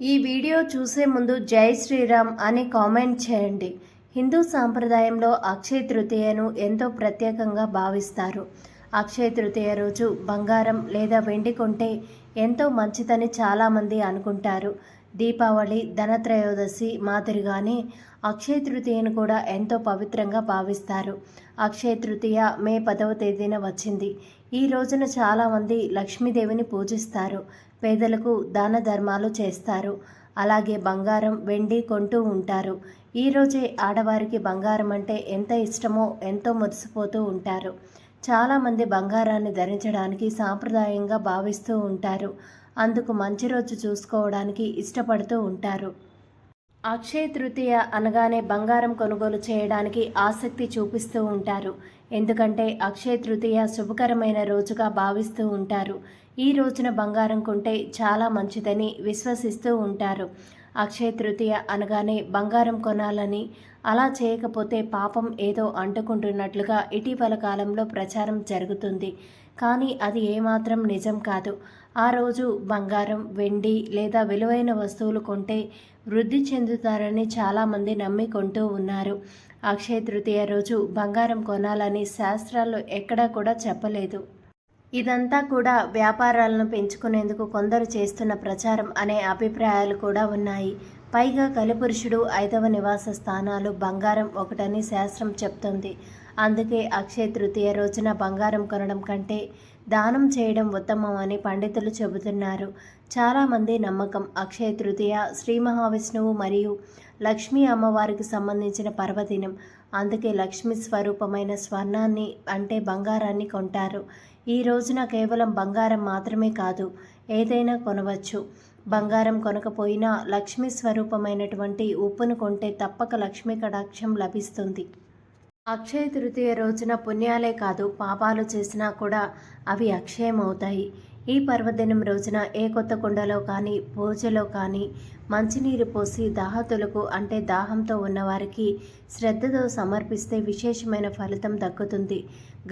ఈ వీడియో చూసే ముందు జై శ్రీరామ్ అని కామెంట్ చేయండి. హిందూ సాంప్రదాయంలో అక్షయ తృతీయను ఎంతో ప్రత్యేకంగా భావిస్తారు. అక్షయ తృతీయ రోజు బంగారం లేదా వెండి కొంటే ఎంతో మంచిదని చాలామంది అనుకుంటారు. దీపావళి ధనత్రయోదశి మాదిరిగానే అక్షయ తృతీయను కూడా ఎంతో పవిత్రంగా భావిస్తారు. అక్షయ తృతీయ మే పదవ తేదీన వచ్చింది. ఈ రోజున చాలామంది లక్ష్మీదేవిని పూజిస్తారు. పేదలకు దాన ధర్మాలు చేస్తారు. అలాగే బంగారం వెండి కొంటూ ఉంటారు. ఈరోజే ఆడవారికి బంగారం అంటే ఎంత ఇష్టమో ఎంతో మురిసిపోతూ ఉంటారు. చాలామంది బంగారాన్ని ధరించడానికి సాంప్రదాయంగా భావిస్తూ ఉంటారు. అందుకు మంచి రోజు చూసుకోవడానికి ఇష్టపడుతూ ఉంటారు. అక్షయ తృతీయ అనగానే బంగారం కొనుగోలు చేయడానికి ఆసక్తి చూపిస్తూ ఉంటారు. ఎందుకంటే అక్షయ తృతీయ శుభకరమైన రోజుగా భావిస్తూ ఉంటారు. ఈ రోజున బంగారం కొంటే చాలా మంచిదని విశ్వసిస్తూ ఉంటారు. అక్షయ తృతీయ అనగానే బంగారం కొనాలని అలా చేయకపోతే పాపం ఏదో అంటుకుంటున్నట్లుగా ఇటీవల కాలంలో ప్రచారం జరుగుతుంది. కానీ అది ఏమాత్రం నిజం కాదు. ఆ రోజు బంగారం వెండి లేదా విలువైన వస్తువులు కొంటే వృద్ధి చెందుతారని చాలామంది నమ్మి కొంటూ ఉన్నారు. అక్షయ తృతీయ రోజు బంగారం కొనాలని శాస్త్రాల్లో ఎక్కడా కూడా చెప్పలేదు. ఇదంతా కూడా వ్యాపారాలను పెంచుకునేందుకు కొందరు చేస్తున్న ప్రచారం అనే అభిప్రాయాలు కూడా ఉన్నాయి. పైగా కలిపురుషుడు ఐదవ నివాస స్థానాలు బంగారం ఒకటని శాస్త్రం చెప్తుంది. అందుకే అక్షయ తృతీయ రోజున బంగారం కొనడం కంటే దానం చేయడం ఉత్తమం అని పండితులు చెబుతున్నారు. చాలామంది నమ్మకం. అక్షయ తృతీయ శ్రీ మహావిష్ణువు మరియు లక్ష్మీ అమ్మవారికి సంబంధించిన పర్వదినం. అందుకే లక్ష్మీ స్వరూపమైన స్వర్ణాన్ని అంటే బంగారాన్ని కొంటారు. ఈ రోజున కేవలం బంగారం మాత్రమే కాదు ఏదైనా కొనవచ్చు. బంగారం కొనకపోయినా లక్ష్మీ స్వరూపమైనటువంటి ఉప్పును కొంటే తప్పక లక్ష్మీ కటాక్షం లభిస్తుంది. అక్షయ తృతీయ రోజున పుణ్యాలే కాదు పాపాలు చేసినా కూడా అవి అక్షయమవుతాయి. ఈ పర్వదినం రోజున ఏ కొత్త కుండలో కానీ పూజలో కానీ మంచినీరు పోసి దాహతులకు అంటే దాహంతో ఉన్నవారికి శ్రద్ధతో సమర్పిస్తే విశేషమైన ఫలితం దక్కుతుంది.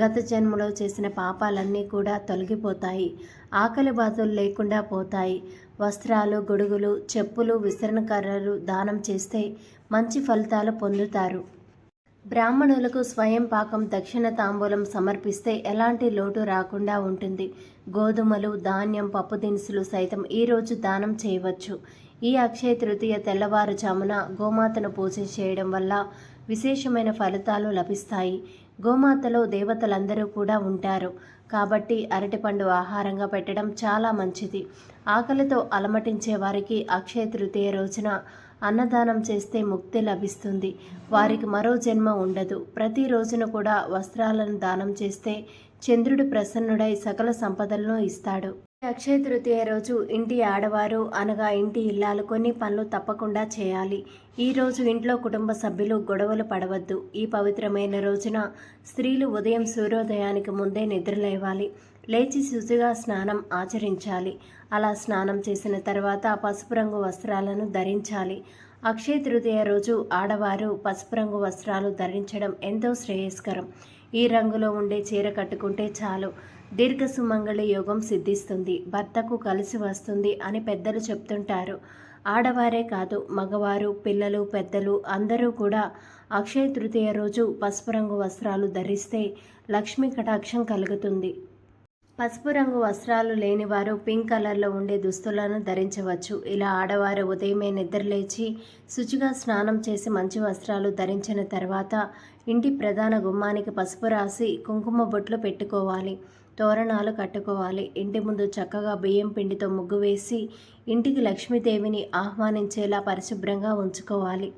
గత జన్మలో చేసిన పాపాలన్నీ కూడా తొలగిపోతాయి. ఆకలి బాధలు లేకుండా పోతాయి. వస్త్రాలు గొడుగులు చెప్పులు విసరణ కర్రలు దానం చేస్తే మంచి ఫలితాలు పొందుతారు. బ్రాహ్మణులకు స్వయం పాకం దక్షిణ తాంబూలం సమర్పిస్తే ఎలాంటి లోటు రాకుండా ఉంటుంది. గోధుమలు ధాన్యం పప్పు దినుసులు సైతం ఈరోజు దానం చేయవచ్చు. ఈ అక్షయ తృతీయ తెల్లవారుజామున గోమాతను పూజ చేయడం వల్ల విశేషమైన ఫలితాలు లభిస్తాయి. గోమాతలో దేవతలందరూ కూడా ఉంటారు. కాబట్టి అరటిపండు ఆహారంగా పెట్టడం చాలా మంచిది. ఆకలితో అలమటించే వారికి అక్షయ తృతీయ రోజున అన్నదానం చేస్తే ముక్తి లభిస్తుంది. వారికి మరో జన్మ ఉండదు. ప్రతి రోజున కూడా వస్త్రాలను దానం చేస్తే చంద్రుడు ప్రసన్నుడై సకల సంపదలను ఇస్తాడు. అక్షయ తృతీయ రోజు ఇంటి ఆడవారు అనగా ఇంటి ఇల్లాలు కొన్ని పనులు తప్పకుండా చేయాలి. ఈ రోజు ఇంట్లో కుటుంబ సభ్యులు గొడవలు పడవద్దు. ఈ పవిత్రమైన రోజున స్త్రీలు ఉదయం సూర్యోదయానికి ముందే నిద్రలేవాలి లేచి శుచిగా స్నానం ఆచరించాలి. అలా స్నానం చేసిన తర్వాత పసుపు రంగు వస్త్రాలను ధరించాలి. అక్షయ తృతీయ రోజు ఆడవారు పసుపు రంగు వస్త్రాలు ధరించడం ఎంతో శ్రేయస్కరం. ఈ రంగులో ఉండే చీర కట్టుకుంటే చాలు. దీర్ఘ సుమంగళ యోగం సిద్ధిస్తుంది. భర్తకు కలిసి వస్తుంది అని పెద్దలు చెప్తుంటారు. ఆడవారే కాదు మగవారు పిల్లలు పెద్దలు అందరూ కూడా అక్షయ తృతీయ రోజు పసుపు రంగు వస్త్రాలు ధరిస్తే లక్ష్మీ కటాక్షం కలుగుతుంది. పసుపు రంగు వస్త్రాలు లేనివారు పింక్ కలర్లో ఉండే దుస్తులను ధరించవచ్చు. ఇలా ఆడవారు ఉదయమే నిద్రలేచి శుచిగా స్నానం చేసి మంచి వస్త్రాలు ధరించిన తర్వాత ఇంటి ప్రధాన గుమ్మానికి పసుపు రాసి కుంకుమ బొట్లు పెట్టుకోవాలి. తోరణాలు కట్టుకోవాలి. ఇంటి ముందు చక్కగా బియ్యం పిండితో ముగ్గు వేసి ఇంటికి లక్ష్మీదేవిని ఆహ్వానించేలా పరిశుభ్రంగా ఉంచుకోవాలి.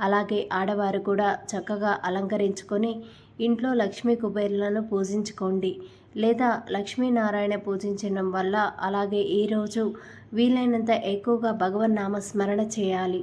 అలాగే ఆడవారు కూడా చక్కగా అలంకరించుకొని ఇంట్లో లక్ష్మీ కుబేరులను పూజించుకోండి. లేదా లక్ష్మీనారాయణ పూజించడం వల్ల అలాగే ఈరోజు వీలైనంత ఎక్కువగా భగవన్ నామస్మరణ చేయాలి.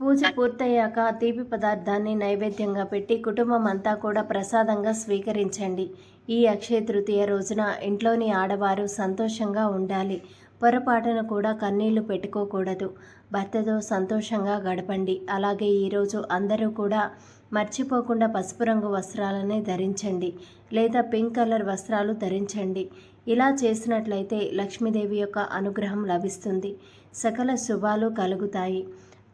పూజ పూర్తయ్యాక తీపి పదార్థాన్ని నైవేద్యంగా పెట్టి కుటుంబం అంతా కూడా ప్రసాదంగా స్వీకరించండి. ఈ అక్షయ తృతీయ రోజున ఇంట్లోని ఆడవారు సంతోషంగా ఉండాలి. పొరపాటున కూడా కన్నీళ్ళు పెట్టుకోకూడదు. భర్తతో సంతోషంగా గడపండి. అలాగే ఈరోజు అందరూ కూడా మర్చిపోకుండా పసుపు రంగు వస్త్రాలనే ధరించండి. లేదా పింక్ కలర్ వస్త్రాలు ధరించండి. ఇలా చేసినట్లయితే లక్ష్మీదేవి యొక్క అనుగ్రహం లభిస్తుంది. సకల శుభాలు కలుగుతాయి.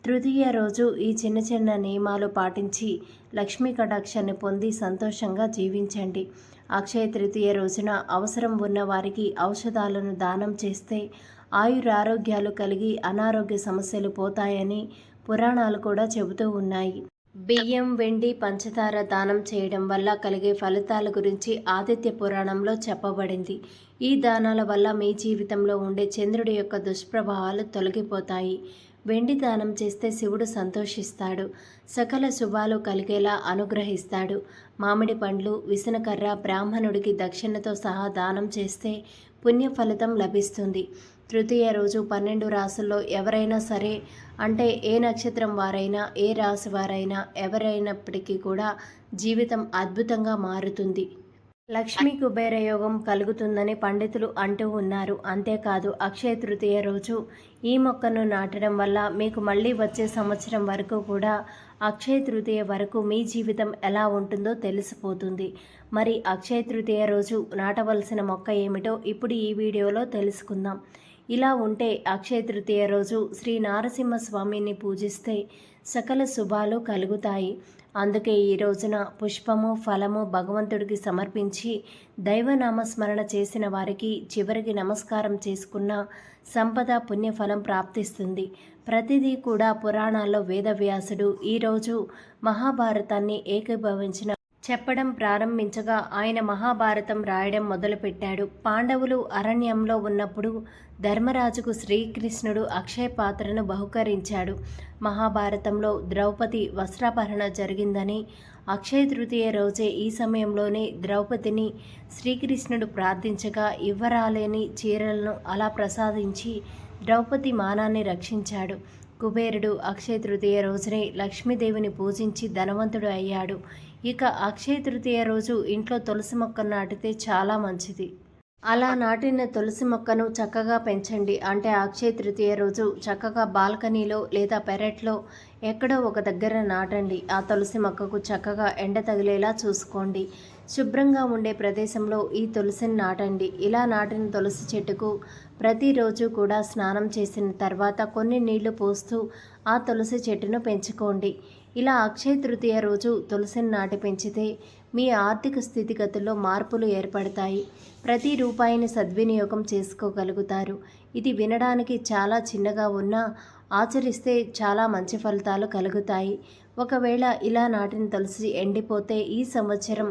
తృతీయ రోజు ఈ చిన్న చిన్న నియమాలు పాటించి లక్ష్మీ కటాక్షాన్ని పొంది సంతోషంగా జీవించండి. అక్షయ తృతీయ రోజున అవసరం ఉన్న వారికి ఔషధాలను దానం చేస్తే ఆయురారోగ్యాలు కలిగి అనారోగ్య సమస్యలు పోతాయని పురాణాలు కూడా చెబుతూ ఉన్నాయి. బియ్యం వెండి పంచదార దానం చేయడం వల్ల కలిగే ఫలితాల గురించి ఆదిత్య పురాణంలో చెప్పబడింది. ఈ దానాల వల్ల మీ జీవితంలో ఉండే చంద్రుడి యొక్క దుష్ప్రభావాలు తొలగిపోతాయి. వెండి దానం చేస్తే శివుడు సంతోషిస్తాడు. సకల శుభాలు కలిగేలా అనుగ్రహిస్తాడు. మామిడి పండ్లు విసనకర్ర బ్రాహ్మణుడికి దక్షిణతో సహా దానం చేస్తే పుణ్య ఫలితం లభిస్తుంది. తృతీయ రోజు పన్నెండు రాసుల్లో ఎవరైనా సరే అంటే ఏ నక్షత్రం వారైనా ఏ రాశి వారైనా ఎవరైనప్పటికీ కూడా జీవితం అద్భుతంగా మారుతుంది. లక్ష్మీ కుబేర యోగం కలుగుతుందని పండితులు అంటూ ఉన్నారు. అంతేకాదు అక్షయ తృతీయ రోజు ఈ మొక్కను నాటడం వల్ల మీకు మళ్ళీ వచ్చే సంవత్సరం వరకు కూడా అక్షయ తృతీయ వరకు మీ జీవితం ఎలా ఉంటుందో తెలిసిపోతుంది. మరి అక్షయ తృతీయ రోజు నాటవలసిన మొక్క ఏమిటో ఇప్పుడు ఈ వీడియోలో తెలుసుకుందాం. ఇలా ఉంటే అక్షయ తృతీయ రోజు శ్రీ నారసింహస్వామిని పూజిస్తే సకల శుభాలు కలుగుతాయి. అందుకే ఈ రోజున పుష్పము ఫలము భగవంతుడికి సమర్పించి దైవనామస్మరణ చేసిన వారికి చివరికి నమస్కారం చేసుకున్న సంపద పుణ్యఫలం ప్రాప్తిస్తుంది. ప్రతిదీ కూడా పురాణాల్లో వేదవ్యాసుడు ఈరోజు మహాభారతాన్ని ఏకీభవించిన చెప్పడం ప్రారంభించగా ఆయన మహాభారతం రాయడం మొదలుపెట్టాడు. పాండవులు అరణ్యంలో ఉన్నప్పుడు ధర్మరాజుకు శ్రీకృష్ణుడు అక్షయ పాత్రను బహుకరించాడు. మహాభారతంలో ద్రౌపది వస్త్రాపహరణ జరిగిందని అక్షయ తృతీయ రోజే ఈ సమయంలోనే ద్రౌపదిని శ్రీకృష్ణుడు ప్రార్థించగా ఇవ్వరాలేని చీరలను అలా ప్రసాదించి ద్రౌపది మానాన్ని రక్షించాడు. కుబేరుడు అక్షయ తృతీయ రోజునే లక్ష్మీదేవిని పూజించి ధనవంతుడు అయ్యాడు. ఇక అక్షయ తృతీయ రోజు ఇంట్లో తులసి మొక్కను నాటితే చాలా మంచిది. అలా నాటిన తులసి మొక్కను చక్కగా పెంచండి. అంటే అక్షయ తృతీయ రోజు చక్కగా బాల్కనీలో లేదా పెరట్లో ఎక్కడో ఒక దగ్గర నాటండి. ఆ తులసి మొక్కకు చక్కగా ఎండ తగిలేలా చూసుకోండి. శుభ్రంగా ఉండే ప్రదేశంలో ఈ తులసిని నాటండి. ఇలా నాటిన తులసి చెట్టుకు ప్రతిరోజు కూడా స్నానం చేసిన తర్వాత కొన్ని నీళ్ళు పోస్తూ ఆ తులసి చెట్టును పెంచుకోండి. ఇలా అక్షయ తృతీయ రోజు తులసిని నాటి పెంచితే మీ ఆర్థిక స్థితిగతుల్లో మార్పులు ఏర్పడతాయి. ప్రతి రూపాయిని సద్వినియోగం చేసుకోగలుగుతారు. ఇది వినడానికి చాలా చిన్నగా ఉన్నా ఆచరిస్తే చాలా మంచి ఫలితాలు కలుగుతాయి. ఒకవేళ ఇలా నాటిన తులసి ఎండిపోతే ఈ సంవత్సరం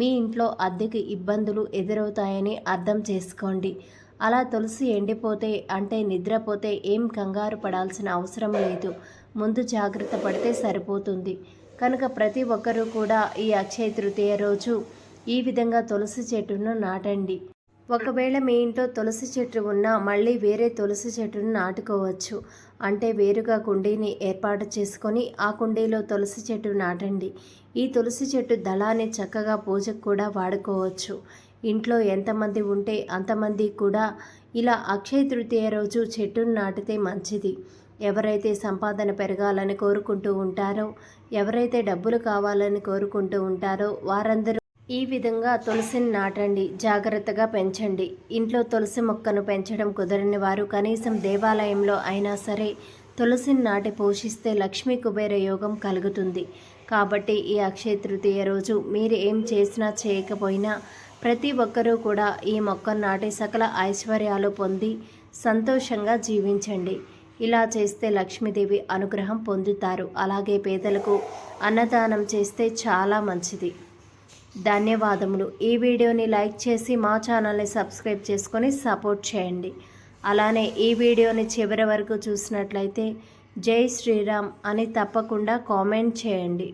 మీ ఇంట్లో అద్దెకి ఇబ్బందులు ఎదురవుతాయని అర్థం చేసుకోండి. అలా తులసి ఎండిపోతే అంటే నిద్రపోతే ఏం కంగారు పడాల్సిన అవసరం లేదు. ముందు జాగ్రత్త పడితే సరిపోతుంది. కనుక ప్రతి ఒక్కరూ కూడా ఈ అక్షయ తృతీయ రోజు ఈ విధంగా తులసి చెట్టును నాటండి. ఒకవేళ మీ ఇంట్లో తులసి చెట్టు ఉన్నా మళ్ళీ వేరే తులసి చెట్టును నాటుకోవచ్చు. అంటే వేరుగా కుండీని ఏర్పాటు చేసుకొని ఆ కుండీలో తులసి చెట్టు నాటండి. ఈ తులసి చెట్టు దళాన్ని చక్కగా పూజకు కూడా వాడుకోవచ్చు. ఇంట్లో ఎంతమంది ఉంటే అంతమంది కూడా ఇలా అక్షయ తృతీయ రోజు చెట్టును నాటితే మంచిది. ఎవరైతే సంపాదన పెరగాలని కోరుకుంటూ ఉంటారో ఎవరైతే డబ్బులు కావాలని కోరుకుంటూ ఉంటారో వారందరూ ఈ విధంగా తులసిని నాటండి జాగ్రత్తగా పెంచండి. ఇంట్లో తులసి మొక్కను పెంచడం కుదరని వారు కనీసం దేవాలయంలో అయినా సరే తులసిని నాటి పోషిస్తే లక్ష్మీ కుబేర యోగం కలుగుతుంది. కాబట్టి ఈ అక్షయ తృతీయ రోజు మీరు ఏం చేసినా చేయకపోయినా ప్రతి ఒక్కరూ కూడా ఈ మొక్కను నాటి సకల ఐశ్వర్యాలు పొంది సంతోషంగా జీవించండి. ఇలా చేస్తే లక్ష్మీదేవి అనుగ్రహం పొందుతారు. అలాగే పేదలకు అన్నదానం చేస్తే చాలా మంచిది. ధన్యవాదములు. ఈ వీడియోని లైక్ చేసి మా ఛానల్ని సబ్స్క్రైబ్ చేసుకొని సపోర్ట్ చేయండి. అలానే ఈ వీడియోని చివరి వరకు చూసినట్లయితే జై శ్రీరామ్ అని తప్పకుండా కామెంట్ చేయండి.